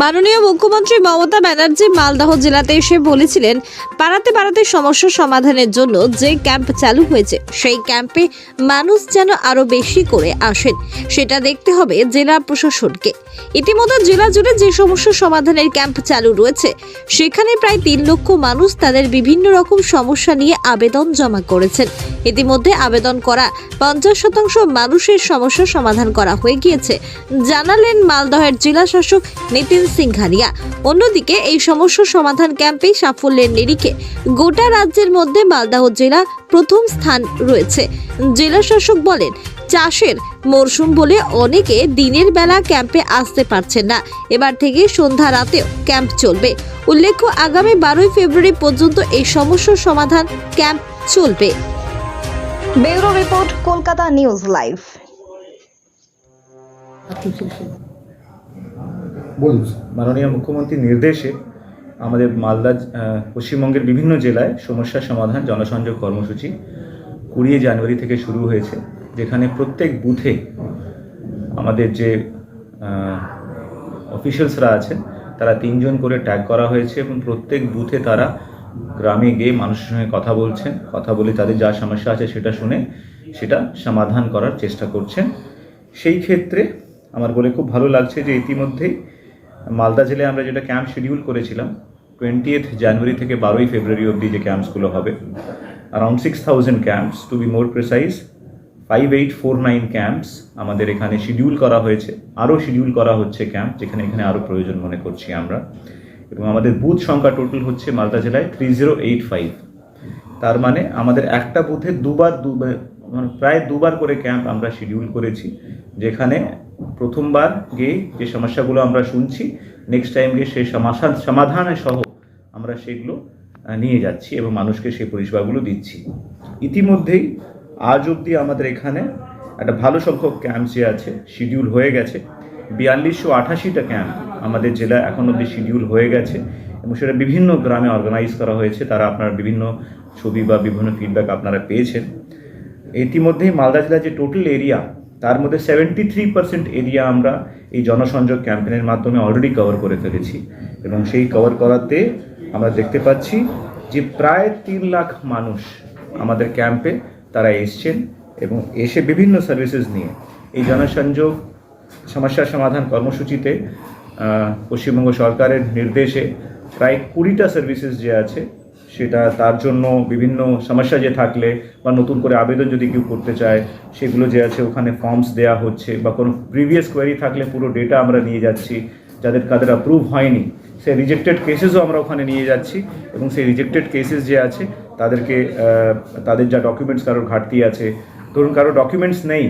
মাননীয় মুখ্যমন্ত্রী মমতা ব্যানার্জি মালদহ জেলাতে এসে বলেছিলেন, পাড়াতে পাড়াতে সমস্যা সমাধানের জন্য যে ক্যাম্প চালু হয়েছে, সেই ক্যাম্পে মানুষ যেন আরও বেশি করে আসেন। সেটা দেখতে হবে জেলা প্রশাসনকে। ইতিমধ্যে জেলা জুড়ে যে সমস্যা সমাধানের ক্যাম্প চালু রয়েছে, সেখানে প্রায় তিন লক্ষ মানুষ তাদের বিভিন্ন রকম সমস্যা নিয়ে আবেদন জমা করেছেন। ইতিমধ্যে আবেদন করা পঞ্চাশ শতাংশ মানুষের সমস্যা সমাধান করা হয়ে গিয়েছে, জানালেন মালদহের জেলা শাসক নিতিন সিংঘানিয়া অন্যদিকে এই সমস্যা সমাধান ক্যাম্পে সাফল্যের নিরিখে গোটা রাজ্যের মধ্যে মালদাহ জেলা প্রথম স্থান রয়েছে। জেলা শাসক বলেন, চাষের মরশুম বলে অনেকে দিনের বেলা ক্যাম্পে আসতে পারছেন না। এবার থেকে সন্ধ্যা রাতেও ক্যাম্প চলবে। উল্লেখ্য, আগামী বারোই ফেব্রুয়ারি পর্যন্ত এই সমস্যার সমাধান ক্যাম্প চলবে। Bureau report, Kolkata news live. বলুন মাননীয় মুখ্যমন্ত্রীর নির্দেশে আমাদের মালদা পশ্চিমবঙ্গের বিভিন্ন জেলায় সমস্যা সমাধান জনসংযোগ কর্মসূচি কুড়ি জানুয়ারি থেকে শুরু হয়েছে, যেখানে প্রত্যেক বুথে আমাদের যে অফিসিয়ালসরা আছেন, তারা তিনজন করে ট্যাগ করা হয়েছে এবং প্রত্যেক বুথে তারা গ্রামে গিয়ে মানুষের সঙ্গে কথা বলছেন, কথা বলে তাদের যা সমস্যা আছে সেটা শুনে সেটা সমাধান করার চেষ্টা করছেন। সেই ক্ষেত্রে আমার বলে খুব ভালো লাগছে যে ইতিমধ্যেই মালদা জেলায় আমরা যেটা ক্যাম্প শিডিউল করেছিলাম টোয়েন্টিয়েথ জানুয়ারি থেকে বারোই ফেব্রুয়ারি অবধি যে ক্যাম্পসগুলো হবে around six thousand camps to be more precise five eight four nine camps আমাদের এখানে শিডিউল করা হয়েছে, আরও শিডিউল করা হচ্ছে ক্যাম্প যেখানে এখানে আরও প্রয়োজন মনে করছি আমরা। এবং আমাদের বুথ সংখ্যা টোটাল হচ্ছে মালদা জেলায় থ্রি জিরো এইট ফাইভ তার মানে আমাদের একটা বুথে দুবার দুবার মানে প্রায় দুবার করে ক্যাম্প আমরা শিডিউল করেছি। যেখানে প্রথমবার গিয়ে যে সমস্যাগুলো আমরা শুনছি নেক্সট টাইম গিয়ে সেই সমাধান, সমাধানের সহ আমরা সেগুলো নিয়ে যাচ্ছি এবং মানুষকে সেই পরিষেবাগুলো দিচ্ছি। ইতিমধ্যেই আজ অবধি আমাদের এখানে একটা ভালো সংখ্যক ক্যাম্প যে আছে শিডিউল হয়ে গেছে। বিয়াল্লিশশো আঠাশিটা ক্যাম্প আমাদের জেলায় এখন অবধি শিডিউল হয়ে গেছে এবং সেটা বিভিন্ন গ্রামে অর্গানাইজ করা হয়েছে। তারা আপনার বিভিন্ন ছবি বা বিভিন্ন ফিডব্যাক আপনারা পেয়েছেন। ইতিমধ্যেই মালদা জেলার যে টোটাল এরিয়া তার মধ্যে সেভেন্টি থ্রি পার্সেন্ট এরিয়া আমরা এই জনসংযোগ ক্যাম্পেনের মাধ্যমে অলরেডি কভার করে ফেলেছি। এবং সেই কভার করাতে আমরা দেখতে পাচ্ছি যে প্রায় তিন লাখ মানুষ আমাদের ক্যাম্পে তারা এসছেন এবং এসে বিভিন্ন সার্ভিসেস নিয়ে এই জনসংযোগ সমস্যা সমাধান কর্মসূচিতে পশ্চিমবঙ্গ সরকারের নির্দেশে প্রায় কুড়িটা সার্ভিসেস যে আছে সেটা তার জন্য বিভিন্ন সমস্যা যে থাকলে বা নতুন করে আবেদন যদি কেউ করতে চায়, সেগুলো যে আছে ওখানে ফর্মস দেওয়া হচ্ছে বা কোনো প্রিভিয়াস কোয়ারি থাকলে পুরো ডেটা আমরা নিয়ে যাচ্ছি, যাদের কাদের অ্যাপ্রুভ হয়নি সেই রিজেক্টেড কেসেসও আমরা ওখানে নিয়ে যাচ্ছি এবং সেই রিজেক্টেড কেসেস যে আছে, তাদেরকে তাদের যা ডকুমেন্টস কারোর ঘাটতি আছে, ধরুন কারও ডকুমেন্টস নেই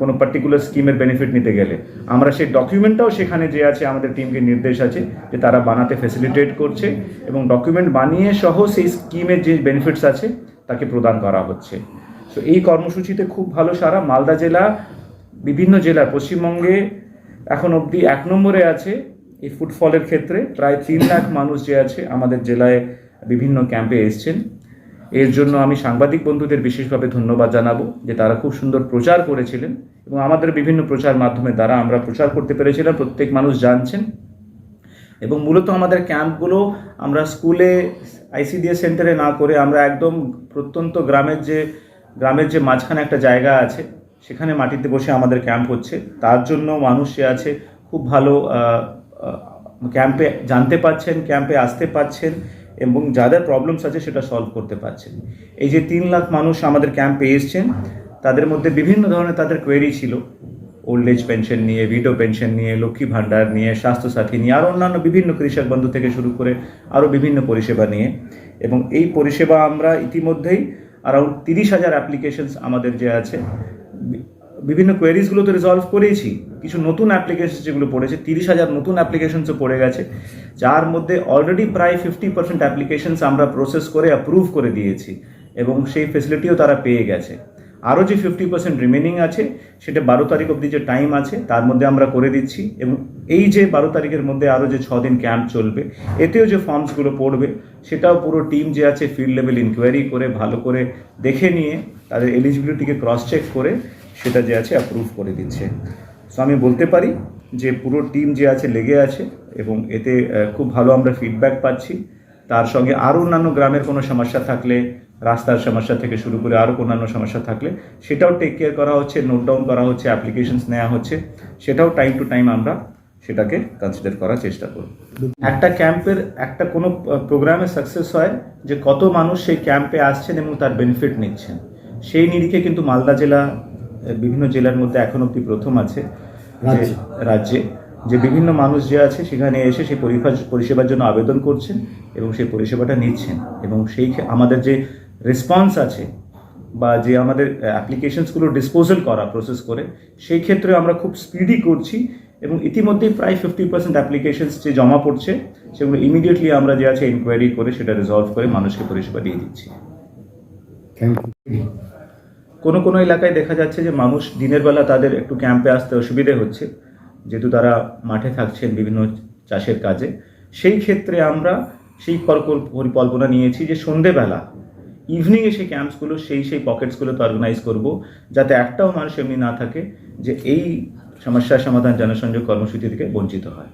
কোনো পার্টিকুলার স্কিমের বেনিফিট নিতে গেলে। আমরা সেই ডকুমেন্টটাও সেখানে যে আছে, আমাদের টিমকে নির্দেশ আছে যে তারা বানাতে ফ্যাসিলিটেট করছে এবং ডকুমেন্ট বানিয়ে সহ সেই স্কিমের যে বেনিফিটস আছে, তাকে প্রদান করা হচ্ছে। তো এই কর্মসূচিতে খুব ভালো সারা। মালদা জেলা, বিভিন্ন জেলার পশ্চিমবঙ্গে এখন অবধি এক নম্বরে আছে এই ফুটফলের ক্ষেত্রে। প্রায় তিন লাখ মানুষ যে আছে আমাদের জেলায় বিভিন্ন ক্যাম্পে এসছেন। এর জন্য আমি সাংবাদিক বন্ধুদের বিশেষভাবে ধন্যবাদ জানাব যে তারা খুব সুন্দর প্রচার করেছিলেন এবং আমাদের বিভিন্ন প্রচার মাধ্যমে দ্বারা আমরা প্রচার করতে পেরেছিলাম, প্রত্যেক মানুষ জানছেন। এবং মূলত আমাদের ক্যাম্পগুলো আমরা স্কুলে আইসিডিএস সেন্টারে না করে আমরা একদম প্রত্যন্ত গ্রামের যে গ্রামের যে মাঝখানে একটা জায়গা আছে, সেখানে মাটিতে বসে আমাদের ক্যাম্প হচ্ছে। তার জন্য মানুষ যে আছে, খুব ভালো ক্যাম্পে জানতে পাচ্ছেন, ক্যাম্পে আসতে পাচ্ছেন। এবং যাদের প্রবলেমস আছে সেটা সলভ করতে পারছেন। এই যে তিন লাখ মানুষ আমাদের ক্যাম্পে এসছেন, তাদের মধ্যে বিভিন্ন ধরনের তাদের কোয়েরি ছিল। ওল্ড এজ পেনশন নিয়ে ভিডো পেনশন নিয়ে, লক্ষ্মী ভাণ্ডার নিয়ে, স্বাস্থ্যসাথী নিয়ে আরও অন্যান্য বিভিন্ন কৃষক বন্ধু থেকে শুরু করে আরও বিভিন্ন পরিষেবা নিয়ে। এবং এই পরিষেবা আমরা ইতিমধ্যেই অ্যারাউন্ড তিরিশ হাজার অ্যাপ্লিকেশনস আমাদের যে আছে বিভিন্ন কোয়েরিজগুলো তো রিজলভ করেছি কিছু নতুন অ্যাপ্লিকেশন যেগুলো পড়েছে, তিরিশ হাজার নতুন অ্যাপ্লিকেশনসও পড়ে গেছে, যার মধ্যে অলরেডি প্রায় ফিফটি পার্সেন্ট অ্যাপ্লিকেশনস আমরা প্রসেস করে অ্যাপ্রুভ করে দিয়েছি এবং সেই ফেসিলিটিও তারা পেয়ে গেছে। আরও যে ফিফটি পার্সেন্ট রিমেনিং আছে, সেটা বারো তারিখ অবধি যে টাইম আছে, তার মধ্যে আমরা করে দিচ্ছি এবং এই যে বারো তারিখের মধ্যে আরও যে দিন ক্যাম্প চলবে, এতেও যে ফর্মসগুলো পড়বে, সেটাও পুরো টিম যে আছে ফিল্ড লেভেল ইনকোয়ারি করে, ভালো করে দেখে নিয়ে তাদের এলিজিবিলিটিকে ক্রস চেক করে সেটা যে আছে অ্যাপ্রুভ করে দিচ্ছে। সো আমি বলতে পারি যে পুরো টিম যে আছে, লেগে আছে এবং এতে খুব ভালো আমরা ফিডব্যাক পাচ্ছি। তার সঙ্গে আরও অন্যান্য গ্রামের কোনো সমস্যা থাকলে, রাস্তার সমস্যা থেকে শুরু করে আরও অন্যান্য সমস্যা থাকলে, সেটাও টেক কেয়ার করা হচ্ছে নোট ডাউন করা হচ্ছে অ্যাপ্লিকেশনস নেওয়া হচ্ছে। সেটাও টাইম টু টাইম আমরা সেটাকে কনসিডার করার চেষ্টা করব। একটা ক্যাম্পের, একটা কোনো প্রোগ্রামে সাকসেস হয় যে কত মানুষ সেই ক্যাম্পে আসছেন এবং তার বেনিফিট নিচ্ছেন। সেই নিরিখে কিন্তু মালদা জেলা বিভিন্ন জেলার মধ্যে এখন অব্দি প্রথম আছে। রাজ্যে। যে বিভিন্ন মানুষ যে আছে সেখানে এসে সেই পরিষেবা- পরিষেবার জন্য আবেদন করছেন এবং সেই পরিষেবাটা নিচ্ছেন। এবং সেই আমাদের যে রেসপন্স আছে বা যে আমাদের অ্যাপ্লিকেশনসগুলো ডিসপোজাল করা প্রসেস করে সেই ক্ষেত্রে আমরা খুব স্পিডি করছি এবং ইতিমধ্যেই প্রায় ফিফটি পার্সেন্ট অ্যাপ্লিকেশনস যে জমা পড়ছে সেগুলো ইমিডিয়েটলি আমরা যে আছে ইনকোয়ারি করে সেটা রিজলভ করে মানুষকে পরিষেবা দিয়ে দিচ্ছি। থ্যাংক ইউ কোনো কোনো এলাকায় দেখা যাচ্ছে যে মানুষ দিনের বেলা তাদের একটু ক্যাম্পে আসতে অসুবিধে হচ্ছে, যেহেতু তারা মাঠে থাকছেন বিভিন্ন চাষের কাজে। সেই ক্ষেত্রে আমরা সেই পরকল- পরিকল্পনা নিয়েছি যে সন্ধেবেলা ইভিনিংয়ে সেই ক্যাম্পসগুলো সেই সেই পকেটসগুলোতে অর্গানাইজ করব, যাতে একটাও মানুষ এমনি না থাকে যে এই সমস্যার সমাধান জনসংযোগ কর্মসূচি থেকে বঞ্চিত হয়।